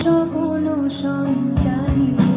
সপন সঞ্চারী।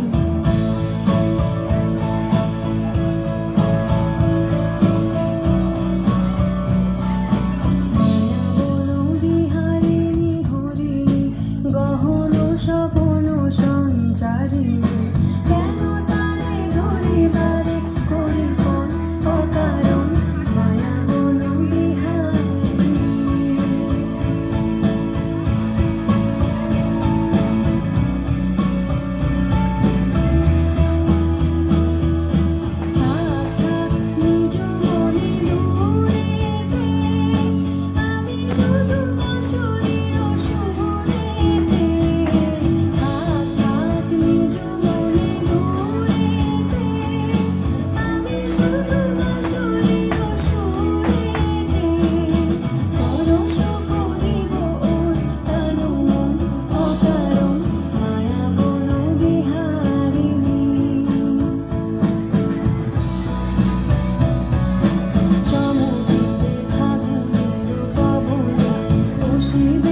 she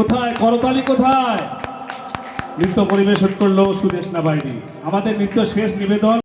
কোথায়? করতালি কোথায়? নৃত্য পরিবেশন করল সুদেশনা বাইরি আমাদের নৃত্য শেষ নিবেদন।